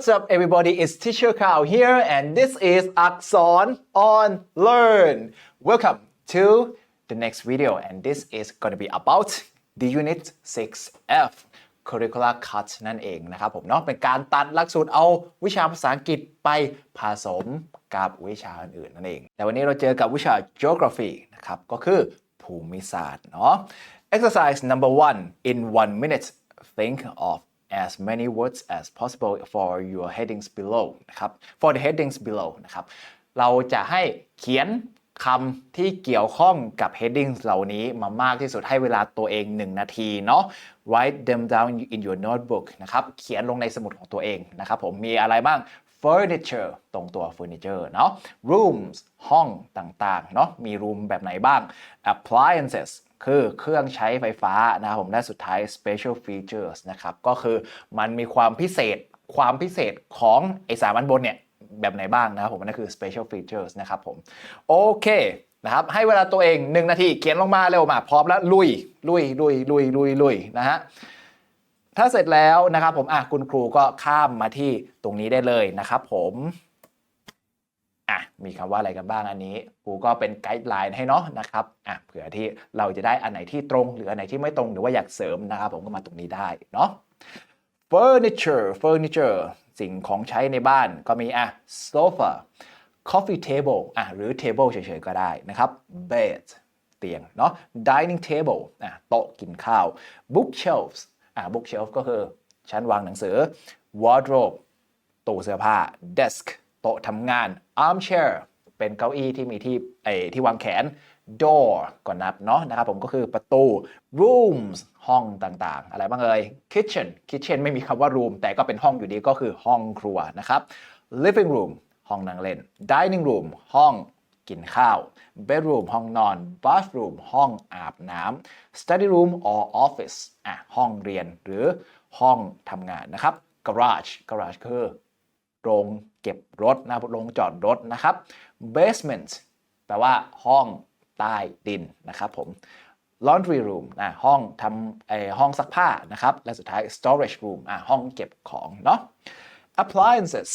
What's up, everybody? It's Teacher Kao here, and this is Akson on Learn. Welcome to the next video, and this is going to be about the Unit 6F Curricular Cut นั่นเองนะครับผมเนาะเป็นการตัดหลักสูตรเอาวิชาภาษาอังกฤษไปผสมกับวิชาอื่นๆนั่นเอง แต่วันนี้เราเจอกับวิชา Geography นะครับ ก็คือภูมิศาสตร์เนาะ Exercise number one in one minute think of as many words as possible for your headings below นะครับ for the headings below นะครับ เราจะให้เขียนคำที่เกี่ยวข้องกับ headings เหล่านี้มามากที่สุดให้เวลาตัวเอง 1 นาทีเนาะ write them down in your notebook นะครับ เขียนลงในสมุดของตัวเองนะครับผม มีอะไรบ้าง furniture ตรงตัว furniture เนาะ rooms ห้องต่าง ๆ เนาะ มี room แบบไหนบ้าง appliances คือเครื่องใช้ไฟฟ้านะครับผมและสุดท้าย special features นะครับ ก็คือมันมีความพิเศษความพิเศษของไอสามอันบนเนี่ย แบบไหนบ้างนะครับผมนั่นคือ special features นะครับผมโอเคนะครับให้เวลาตัวเอง 1 นาทีเขียนลงมาเร็วมา พร้อมแล้วลุยลุยลุยลุยลุยลุยนะฮะถ้าเสร็จแล้วนะครับผมอะคุณครูก็ข้ามมาที่ตรงนี้ได้เลยนะครับผม อะมีคำว่าอะไรกันบ้างอันนี้ครูก็เป็นไกด์ไลน์ให้เนาะนะครับอะเผื่อที่เราจะได้อันไหนที่ตรง หรืออันไหนที่ไม่ตรงหรือว่าอยากเสริมนะครับผมก็มาตรงนี้ได้เนาะ furniture furniture สิ่งของใช้ในบ้านก็มีอะ sofa coffee table อะหรือ table เฉยๆก็ได้นะครับ bed เตียงเนาะ dining table อะโต๊ะกินข้าว bookshelves อะ bookshelf ก็คือชั้นวางหนังสือ wardrobe ตู้เสื้อผ้า desk โต๊ะทำงาน armchair เป็นเก้าอี้ที่มีที่ไอที่วางแขน door ก่อนนับเนาะนะครับผมก็คือประตู rooms ห้องต่างๆ อะไรบ้างเอ่ย kitchen kitchen ไม่มีคำว่า room แต่ก็เป็นห้องอยู่ดีก็คือห้องครัวนะครับ living room ห้องนั่งเล่น dining room ห้องกินข้าว bedroom ห้องนอน bathroom ห้องอาบน้ำ study room or office อะห้องเรียนหรือห้องทำงานนะครับ garage garage คือ โรงเก็บรถนะครับโรงจอดรถนะครับ basement แปลว่าห้องใต้ดินนะครับผม laundry room อะห้องทำไอห้องซักผ้านะครับ และสุดท้าย storage room อะห้องเก็บของเนาะ appliances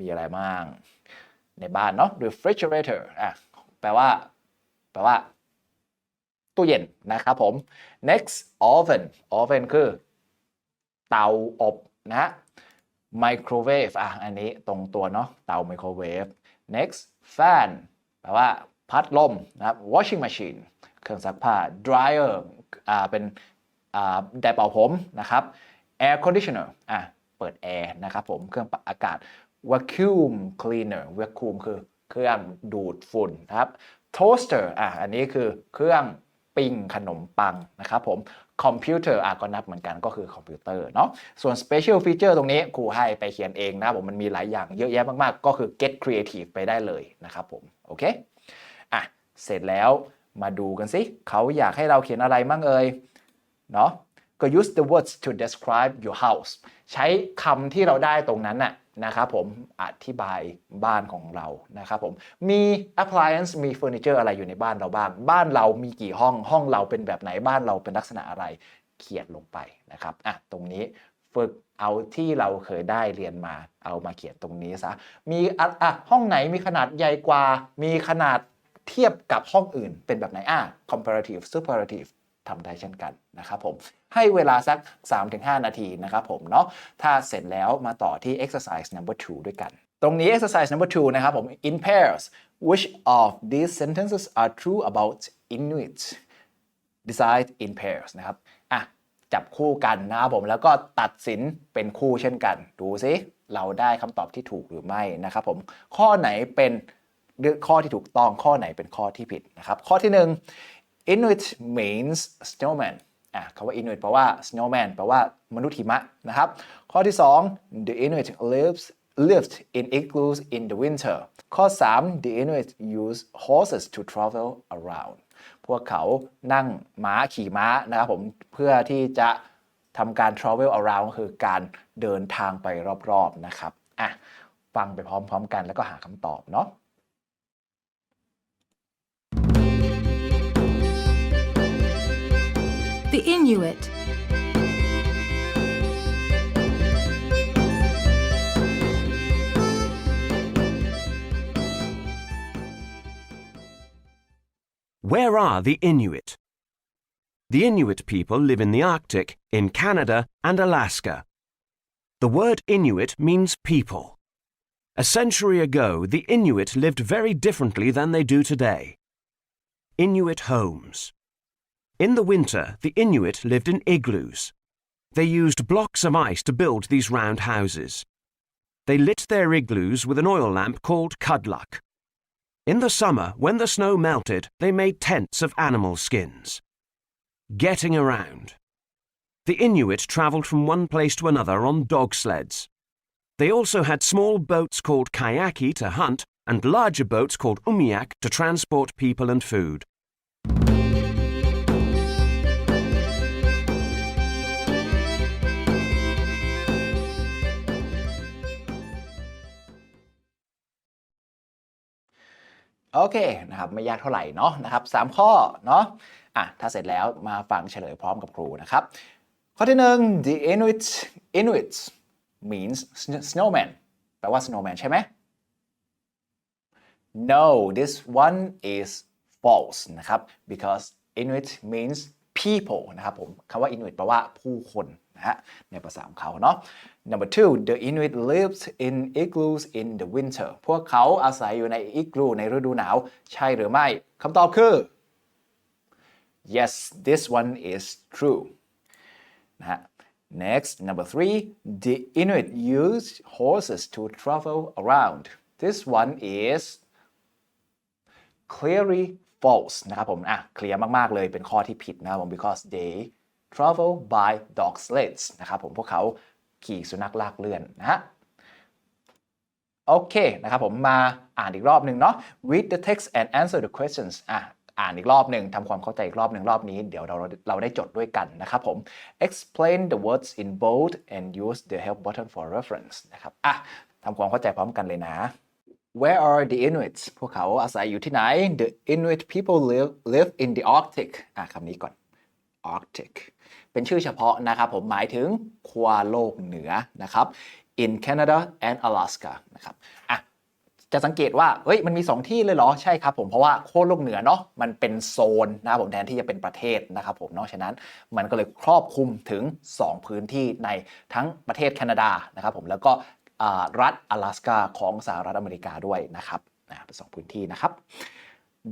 มีอะไรบ้าง ในบ้านเนาะ refrigerator อะแปลว่า แปลว่า ตู้เย็นนะครับผม next oven oven คือ เตาอบนะฮะ microwave อะอันนี้ตรงตัวเนาะเตา microwave next fan แปลว่าพัดลมนะครับ washing machine เครื่องซักผ้า dryer อ่าเป็นอ่าแดดเป่าผมนะครับ air conditioner อะเปิดแอร์นะครับผมเครื่องปรับอากาศ vacuum cleaner vacuum คือเครื่องดูดฝุ่นนะครับ toaster อะอันนี้คือเครื่องปิ้งขนมปังนะครับผม คอมพิวเตอร์อะก็นับเหมือนกันก็คือคอมพิวเตอร์เนาะส่วน special feature ตรงนี้ครูให้ไปเขียนเองนะผมมันมีหลายอย่างเยอะแยะมากๆ ก็คือ get creative ไปได้เลยนะครับผมโอเคอะเสร็จแล้วมาดูกันสิเขาอยากให้เราเขียนอะไรมั่งเอ่ยเนาะ ก็ use the words to describe your house ใช้คำที่เราได้ตรงนั้นน่ะนะครับผมอธิบายบ้านของเรานะครับผมมี appliance มีเฟอร์นิเจอร์อะไรอยู่ในบ้านเราบ้าง บ้านเรามีกี่ห้องห้องเราเป็นแบบไหนบ้านเราเป็นลักษณะอะไรเขียนลงไปนะครับอะตรงนี้ฝึกเอาที่เราเคยได้เรียนมาเอามาเขียนตรงนี้ซะมีอะอะห้องไหนมีขนาดใหญ่กว่า มีขนาดเทียบกับห้องอื่นเป็นแบบไหนอะ comparative superlative ทำได้เช่นกันนะครับผม ให้เวลาสัก 3-5 นาทีนะครับผมเนาะถ้าเสร็จแล้วมาต่อที่ exercise number 2 ด้วยกัน ตรงนี้ exercise number 2 นะครับผม in pairs which of these sentences are true about Inuit decide in pairs นะครับอะจับคู่กันนะครับผมแล้วก็ตัดสินเป็นคู่เช่นกัน ดูซิเราได้คำตอบที่ถูกหรือไม่นะครับผมข้อไหนเป็นข้อที่ถูกต้องข้อไหนเป็นข้อที่ผิดนะครับข้อที่หนึ่ง Inuit means snowman อะคำว่า Inuit แปลว่า snowman แปลว่ามนุษย์หิมะนะครับ ข้อที่ 2 the Inuit lives lived in igloos in the winter ข้อ 3 the Inuit use horses to travel around พวกเขานั่งม้าขี่ม้านะครับผมเพื่อที่จะทำการ travel around ก็คือการเดินทางไปรอบๆนะครับอะฟังไปพร้อมๆกันแล้วก็หาคำตอบเนาะ the Inuit. Where are the Inuit? The Inuit people live in the Arctic, in Canada and Alaska. The word Inuit means people. A century ago, the Inuit lived very differently than they do today. Inuit homes. In the winter, the Inuit lived in igloos. They used blocks of ice to build these round houses. They lit their igloos with an oil lamp called cudluck. In the summer, when the snow melted, they made tents of animal skins. Getting around. The Inuit travelled from one place to another on dog sleds. They also had small boats called kayaki to hunt and larger boats called umiak to transport people and food. โอเคนะครับไม่ยากเท่าไหร่เนาะนะครับสามข้อเนาะอะถ้าเสร็จแล้วมาฟังเฉลยพร้อมกับครูนะครับ ข้อที่หนึ่ง the Inuit Inuit means snowman แปลว่า snowman ใช่ไหม no this one is false นะครับ because Inuit means people นะครับผมคำว่า Inuit แปลว่าผู้คน นะฮะในภาษาของเขาเนาะ number two the Inuit lived in igloos in the winter พวกเขาอาศัยอยู่ในอิกลูในฤดูหนาว ใช่หรือไม่คำตอบคือ yes this one is true นะฮะ next number three the Inuit used horses to travel around this one is clearly false นะครับผม อะ เคลียร์มาก ๆ เลยเป็นข้อที่ผิดนะครับผม because they travel by dog sleds นะครับผมพวกเขาขี่สุนัขลากเลื่อนนะฮะโอเคนะครับผมมาอ่านอีกรอบหนึ่งเนาะ read the text and answer the questions อะอ่านอีกรอบหนึ่งทำความเข้าใจอีกรอบหนึ่งรอบนี้เดี๋ยวเราเราได้จดด้วยกันนะครับผม explain the words in bold and use the help button for reference นะครับอะทำความเข้าใจพร้อมกันเลยนะ Where are the Inuits พวกเขาอาศัยอยู่ที่ไหน The Inuit people live live in the Arctic อะคำนี้ก่อน Arctic เป็นชื่อเฉพาะนะครับผมหมายถึงขั้วโลกเหนือนะครับ in Canada and Alaska นะครับอ่ะจะสังเกตว่าเฮ้ยมันมี 2 ที่เลยเหรอ ใช่ครับผมเพราะว่าโค่นโลกเหนือเนาะมันเป็นโซนนะครับผมแทนที่จะเป็นประเทศนะครับผมเนาะฉะนั้นมันก็เลยครอบคลุมถึง 2 พื้นที่ในทั้งประเทศแคนาดานะครับผมแล้วก็รัฐ阿拉斯าของสหรัฐอเมริกาด้วยนะครับเป็นสองพื้นที่นะครับ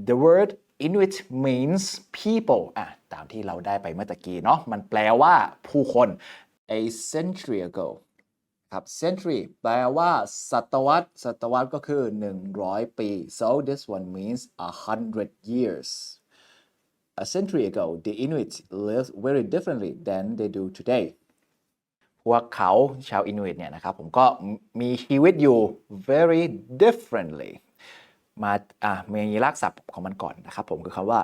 the word Inuit means people อะตามที่เราได้ไปเมื่อตะกี้เนาะมันแปลว่าผู้คน a century ago ครับ century แปลว่าศตวรรษ ศตวรรษก็คือ 100 ปี so this one means a hundred years a century ago the Inuit lived very differently than they do today พวกเขาชาวอินุอิตเนี่ยนะครับผมก็มีชีวิตอยู่ very differently มาอะมีรากศัพท์ของมันก่อนนะครับผมคือคำว่า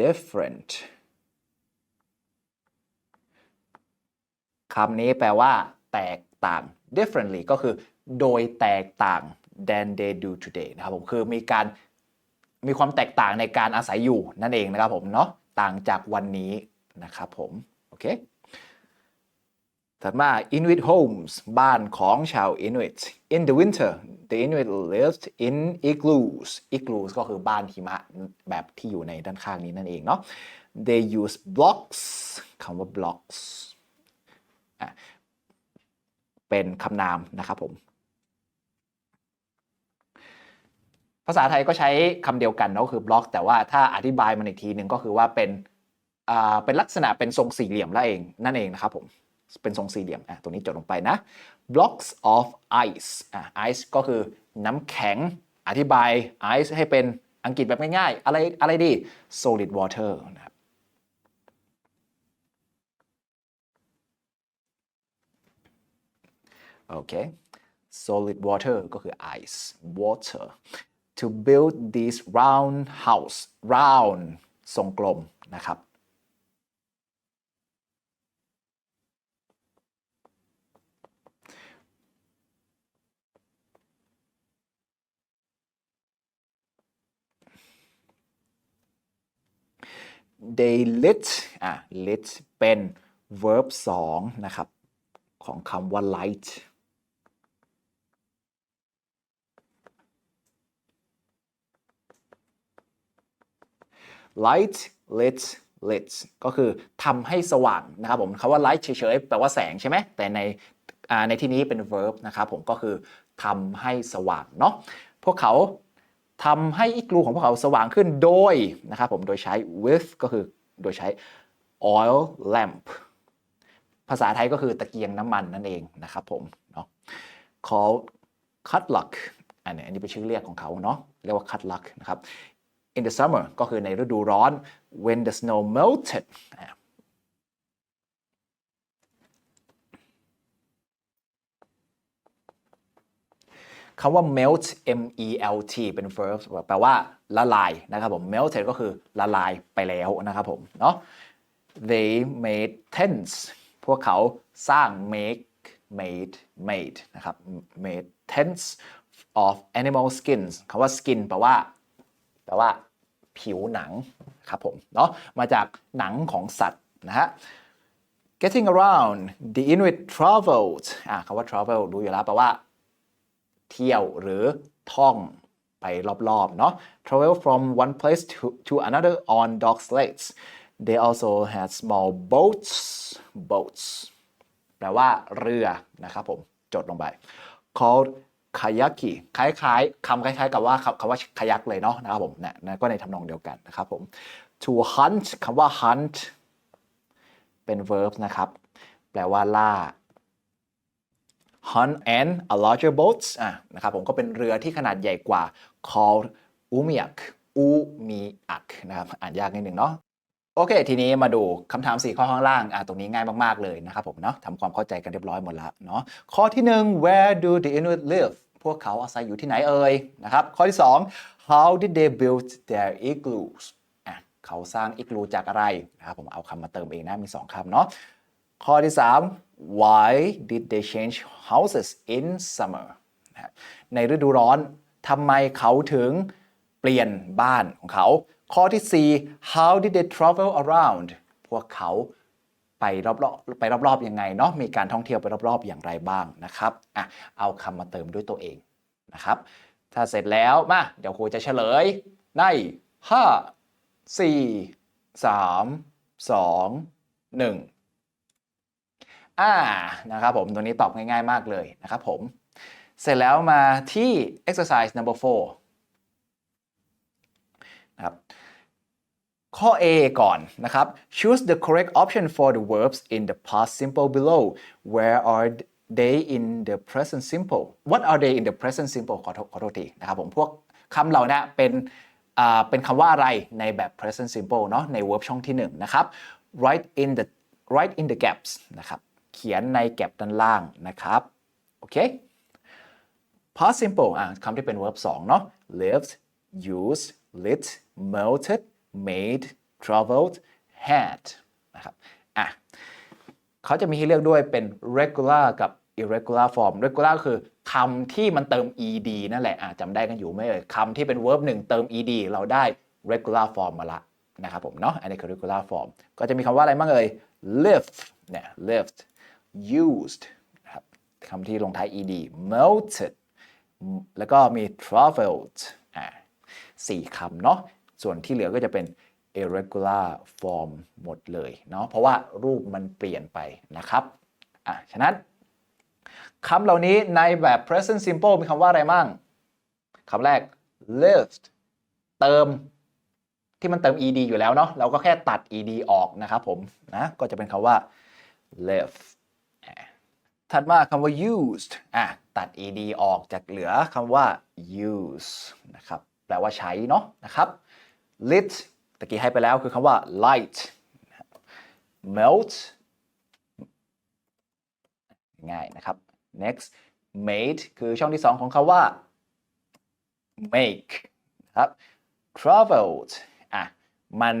different คำนี้แปลว่า แตกต่าง differently ก็คือ โดยแตกต่าง than they do today นะครับผมคือมีการมีความแตกต่างในการอาศัยอยู่นั่นเองนะครับผมเนาะต่างจากวันนี้นะครับผม โอเค ถัดมา Inuit homes บ้านของชาว Inuit in the winter the Inuit lived in igloos igloos ก็คือบ้านหิมะแบบที่อยู่ในด้านข้างนี้นั่นเองเนาะ they use blocks คำว่า blocks เป็นคำนามนะครับผม ภาษาไทยก็ใช้คำเดียวกันเนาะคือบล็อก แต่ว่าถ้าอธิบายมันอีกทีหนึ่งก็คือว่าเป็นเป็นลักษณะเป็นทรงสี่เหลี่ยมแล้วเองนั่นเองนะครับผม เป็นทรงสี่เหลี่ยมอะตรงนี้จดลงไปนะ blocks of ice อะ ice ก็คือน้ำแข็งอธิบาย ice ให้เป็นอังกฤษแบบง่ายๆ อะไรอะไรดี solid water นะครับโอเค solid water ก็คือ ice water to build this round house round ทรงกลมนะครับ they lit อะ lit เป็น verb 2 นะครับ ของคำว่า light light lit lit ก็คือทำให้สว่างนะครับผมคำว่า light เฉยๆ แปลว่าแสงใช่ไหม แต่ในในที่นี้เป็น verb นะครับผมก็คือทำให้สว่างเนาะพวกเขา ทำให้อีกลูของพวกเขาสว่างขึ้นโดยนะครับผมโดยใช้ with ก็คือโดยใช้ oil lamp ภาษาไทยก็คือตะเกียงน้ำมันนั่นเองนะครับผมเนาะ call cut luck อันนี้อันนี้เป็นชื่อเรียกของเขาเนาะเรียกว่า cut luck นะครับ in the summer ก็คือในฤดูร้อน when the snow melted คำว่า melt m e l t เป็น verb แปลว่าละลายนะครับผม melted ก็คือละลายไปแล้วนะครับผมเนาะ they made tents พวกเขาสร้าง make made made นะครับ made tents of animal skins คำว่า skin แปลว่าแปลว่าผิวหนังครับผมเนาะมาจากหนังของสัตว์นะฮะ getting around the Inuit traveled อะคำว่า travel ดูอยู่แล้วแปลว่า เที่ยวหรือท่องไปรอบๆเนาะ travel from one place to, to another on dog sleds they also had small boats boats แปลว่าเรือนะครับผม จดลงไป called kayaki คล้ายๆคำคล้าย ๆ กับว่าคำว่าคายักเลยเนาะนะครับผมเนะนะก็ในทำนองเดียวกันนะครับผม to hunt คำว่า hunt เป็น verb นะครับ แปลว่าล่า hunt and a larger boats อะนะครับผมก็เป็นเรือที่ขนาดใหญ่กว่า called umiak umiak นะครับอ่านยากนิดหนึ่งเนาะโอเค ทีนี้มาดูคำถาม 4 ข้อข้างล่างอะตรงนี้ง่ายมาก ๆ เลยนะครับผมเนาะทำความเข้าใจกันเรียบร้อยหมดแล้วเนาะข้อที่ 1 where do the Inuit live พวกเขาอาศัยอยู่ที่ไหนเอ่ยนะครับข้อที่ 2 how did they build their igloos เขาสร้างอิกลูจากอะไรนะครับผมเอาคำมาเติมเองนะมี 2คำเนาะ ข้อที่ 3 why did they change houses in summer นะครับในฤดูร้อนทำไมเขาถึงเปลี่ยนบ้านของเขา ข้อที่ 4 how did they travel around พวกเขาไปรอบๆไปรอบๆยังไงเนาะมีการท่องเที่ยวไปรอบๆอย่างไรบ้างนะครับอะเอาคำมาเติมด้วยตัวเองนะครับ ถ้าเสร็จแล้วมาเดี๋ยวครูจะเฉลยใน 5 4 3 2 1 อ่านะครับผมตัวนี้ตอบง่ายๆมากเลยนะครับผม เสร็จแล้วมาที่ exercise number 4นะครับข้อ A ก่อนนะครับ choose the correct option for the verbs in the past simple below where are they in the present simple what are they in the present simple ขอโทษขอโทษทีนะครับผมพวกคำเหล่านี้เป็นอ่าเป็นคำว่าอะไรในแบบ present simple เนาะใน verb ช่องที่ 1 นะครับ write in the write in the gaps นะครับ เขียนในแก็บด้านล่างนะครับ โอเค past simple อะคำที่เป็น verb 2 เนาะ lived used lit melted made traveled had นะครับอะเขาจะมีให้เลือกด้วยเป็น regular กับ irregular form regular คือคำที่มันเติม ed นั่นแหละอะจำได้กันอยู่ไหมเอ่ยคำที่เป็น verb 1 เติม ed เราได้ regular form มาละนะครับผมเนาะอันนี้คือ regular form ก็จะมีคำว่าอะไรบ้างเอ่ย lived เนี่ย lived used ครับคำที่ลงท้าย ed melted แล้วก็มี traveled อ่าสี่คำเนาะ ส่วนที่เหลือก็จะเป็น irregular form หมดเลยเนาะ เพราะว่ารูปมันเปลี่ยนไปนะครับ อะ ฉะนั้นคำเหล่านี้ในแบบ present simple มีคำว่าอะไรมั่งคำแรก lived เติมที่มันเติม ed อยู่แล้วเนาะ เราก็แค่ตัด ed ออกนะครับผม นะ ก็จะเป็นคำว่า lived ถัดมาคำว่า used อะตัด ed ออกจากเหลือคำว่า use นะครับแปลว่าใช้เนาะนะครับ lit ตะกี้ให้ไปแล้วคือคำว่า light melt ง่ายนะครับ next made คือช่องที่ 2 ของคำว่า make ครับ traveled อะมัน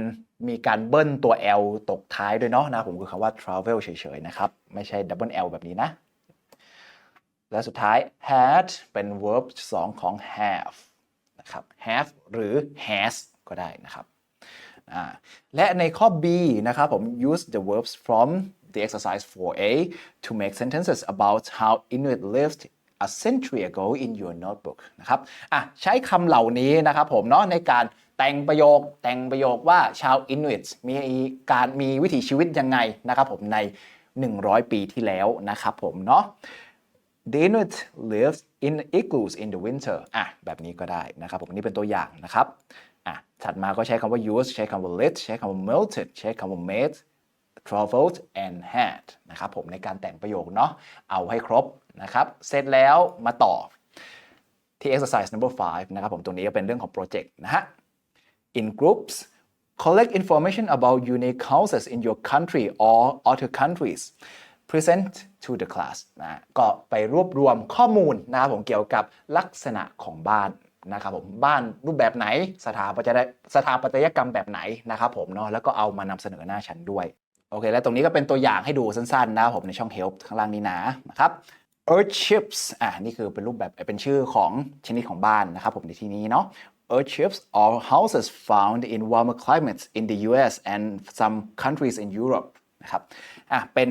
มีการเบิ้ลตัว l ตกท้ายด้วยเนาะนะผมคือคำว่า travel เฉยๆนะครับ ไม่ใช่ double l แบบนี้นะ และสุดท้าย had เป็น verb 2 ของ have นะครับ have หรือ has ก็ได้นะครับและในข้อ B นะครับผม use the verbs from the exercise 4a to make sentences about how Inuit lived a century ago in your notebook นะครับอะใช้คำเหล่านี้นะครับผมเนาะในการแต่งประโยคแต่งประโยคว่าชาวอินุ t มีการมีวิถีชีวิตยังไงนะครับผมใน 100 ปีที่แล้วนะครับผมเนาะ The Inuit lives in igloos in the winter อะแบบนี้ก็ได้นะครับผมนี่เป็นตัวอย่างนะครับอะถัดมาก็ใช้คำว่า used ใช้คำว่า lit ใช้คำว่า melted ใช้คำว่า made traveled and had นะครับผมในการแต่งประโยคเนาะเอาให้ครบนะครับเสร็จแล้วมาต่อที่ exercise number 5 นะครับผมตรงนี้ก็เป็นเรื่องของโปรเจกต์นะฮะ in groups collect information about unique houses in your country or other countries present to the class นะก็ไปรวบรวมข้อมูลนะครับผมเกี่ยวกับลักษณะของบ้านนะครับผมบ้านรูปแบบไหนสถาปัตยสถาปัตยกรรมแบบไหนนะครับผมเนาะแล้วก็เอามานำเสนอหน้าชั้นด้วย โอเค แล้วตรงนี้ก็เป็นตัวอย่างให้ดูสั้นๆ นะครับผมในช่อง help ข้างล่างนี้นะนะครับ earthships อ่านี่คือเป็นรูปแบบเป็นชื่อของชนิดของบ้านนะครับผมในที่นี้เนาะ earthships are houses found in warmer climates in the US and some countries in Europe นะครับอะเป็น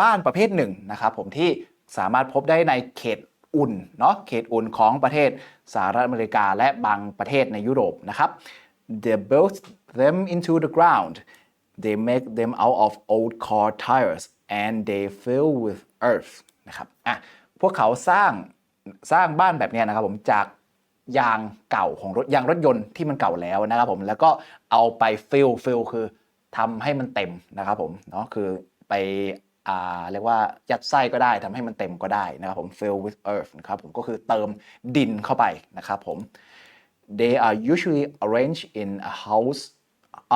บ้านประเภทหนึ่งนะครับผมที่สามารถพบได้ในเขตอุ่นเนาะเขตอุ่นของประเทศสหรัฐอเมริกาและบางประเทศในยุโรปนะครับ they built them into the ground they make them out of old car tires and they fill with earth นะครับอะพวกเขาสร้างสร้างบ้านแบบนี้นะครับผมจากยางเก่าของรถยางรถยนต์ที่มันเก่าแล้วนะครับผมแล้วก็เอาไป fill fill คือทำให้มันเต็มนะครับผมเนาะคือไป เรียกว่ายัดไส้ก็ได้ทำให้มันเต็มก็ได้นะครับผม fill with earth นะครับผมก็คือเติมดินเข้าไปนะครับผม they are usually arranged in a house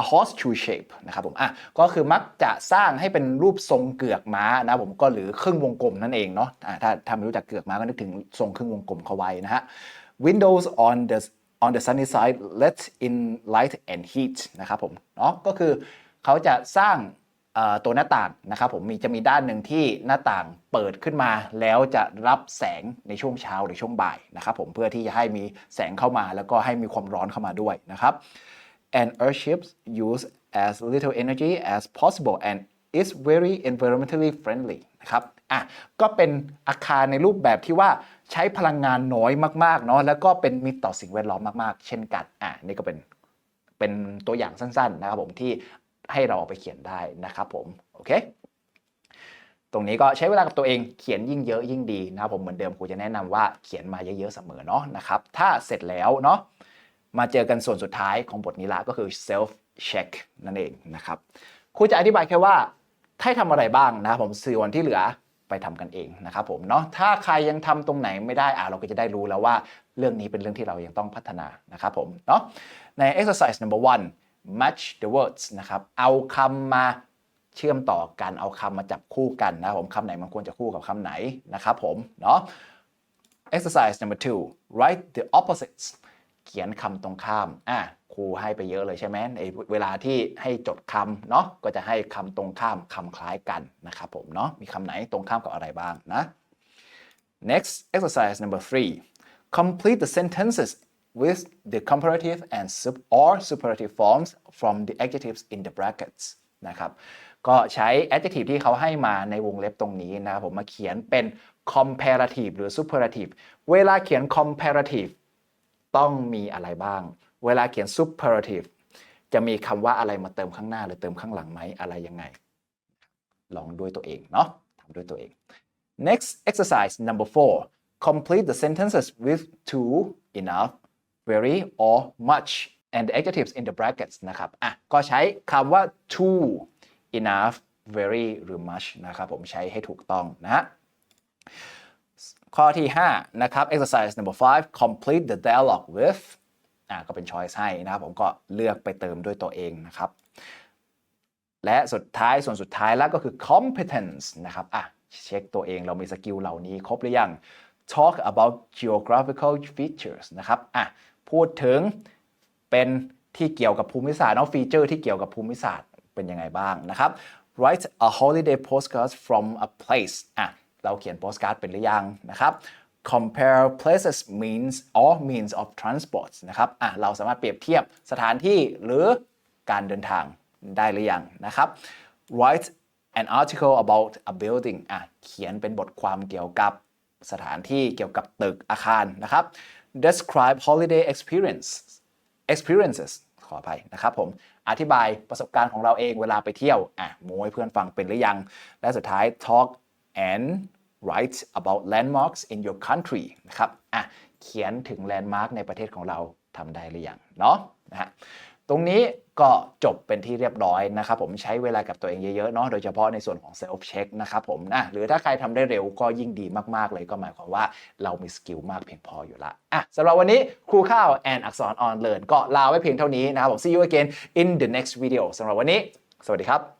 a horseshoe shape นะครับผมอะก็คือมักจะสร้างให้เป็นรูปทรงเกือกม้านะผมก็หรือครึ่งวงกลมนั่นเองเนาะอะถ้าถ้าไม่รู้จักเกือกม้าก็นึกถึงทรงครึ่งวงกลมเขาไว้นะฮะ windows on the on the sunny side let in light and heat นะครับผมเนาะก็คือเขาจะสร้าง ตัวหน้าต่างนะครับผมมีจะมีด้านหนึ่งที่หน้าต่างเปิดขึ้นมา แล้วจะรับแสงในช่วงเช้าหรือช่วงบ่ายนะครับผมเพื่อที่จะให้มีแสงเข้ามาแล้วก็ให้มีความร้อนเข้ามาด้วยนะครับ and airships use as little energy as possible and is very environmentally friendly นะครับอะก็เป็นอาคารในรูปแบบที่ว่าใช้พลังงานน้อยมากๆเนาะแล้วก็เป็นมิตรต่อสิ่งแวดล้อมมากๆ เช่นกันอะนี่ก็เป็นเป็นตัวอย่างสั้นๆนะครับผมที่ ให้เราเอาไปเขียนได้นะครับผมโอเคตรงนี้ก็ใช้เวลากับตัวเองเขียนยิ่งเยอะยิ่งดีนะครับผมเหมือนเดิมครูจะแนะนำว่าเขียนมาเยอะๆเสมอเนาะนะครับถ้าเสร็จแล้วเนาะมาเจอกันส่วนสุดท้ายของบทนี้ละก็คือ self check นั่นเองนะครับครูจะอธิบายแค่ว่าให้ทำอะไรบ้างนะครับผมส่วนที่เหลือไปทำกันเองนะครับผมเนาะถ้าใครยังทำตรงไหนไม่ได้อะเราก็จะได้รู้แล้วว่าเรื่องนี้เป็นเรื่องที่เรายังต้องพัฒนานะครับผมเนาะใน exercise number one match the words นะครับเอาคำมาเชื่อมต่อกันเอาคำมาจับคู่กันนะครับผมคำไหนมันควรจะคู่กับคำไหนนะครับผมเนาะ exercise number two write the opposites เขียนคำตรงข้ามอะครูให้ไปเยอะเลยใช่ไหมในเวลาที่ให้จดคำเนาะก็จะให้คำตรงข้ามคำคล้ายกันนะครับผมเนาะมีคำไหนตรงข้ามกับอะไรบ้างนะ next exercise number three complete the sentences with the comparative and sub or superlative forms from the adjectives in the brackets นะครับก็ใช้ adjective ที่เขาให้มาในวงเล็บตรงนี้นะครับผมมาเขียนเป็น comparative หรือ superlative เวลาเขียน comparative ต้องมีอะไรบ้าง เวลาเขียน superlative จะมีคำว่าอะไรมาเติมข้างหน้าหรือเติมข้างหลังไหมอะไรยังไง ลองด้วยตัวเองเนาะทำด้วยตัวเอง next exercise number four complete the sentences with to enough very or much and the adjectives in the brackets นะครับอะก็ใช้คำว่า too enough very หรือ much นะครับผมใช้ให้ถูกต้องนะข้อที่ 5 นะครับ exercise number 5 complete the dialogue with อ่าก็เป็น choice ให้นะครับผมก็เลือกไปเติมด้วยตัวเองนะครับ และสุดท้ายส่วนสุดท้ายแล้วก็คือ competence นะครับอะเช็คตัวเองเรามีสกิลเหล่านี้ครบหรือยัง talk about geographical features นะครับอะพูดถึงเป็นที่เกี่ยวกับภูมิศาสตร์เนาะฟีเจอร์ที่เกี่ยวกับภูมิศาสตร์เป็นยังไงบ้างนะครับ write a holiday postcard from a place อะเราเขียนโปสการ์ดเป็นหรือยังนะครับ compare places means or means of transport นะครับอะเราสามารถเปรียบเทียบสถานที่หรือการเดินทางได้หรือยังนะครับ write an article about a building อะเขียนเป็นบทความเกี่ยวกับสถานที่เกี่ยวกับตึกอาคารนะครับ describe holiday experience experiences ขอไปนะครับผม อธิบายประสบการณ์ของเราเองเวลาไปเที่ยว อะโมให้เพื่อนฟังเป็นหรือยัง และสุดท้าย talk and write about landmarks in your country นะครับ อะ เขียนถึงแลนด์มาร์กในประเทศของเราทำได้หรือยัง เนาะนะฮะ ตรงนี้ก็จบเป็นที่เรียบร้อยนะครับผมใช้เวลากับตัวเองเยอะๆเนาะโดยเฉพาะในส่วนของเซลฟ์เช็คนะครับผมนะหรือถ้าใครทำได้เร็วก็ยิ่งดีมากๆเลยก็หมายความว่าเรามีสกิลมากเพียงพออยู่ละอะสำหรับวันนี้ครูข้าวแอนอักษร on learn ก็ลาไว้เพียงเท่านี้นะครับผม see you again in the next video สำหรับวันนี้ สวัสดีครับ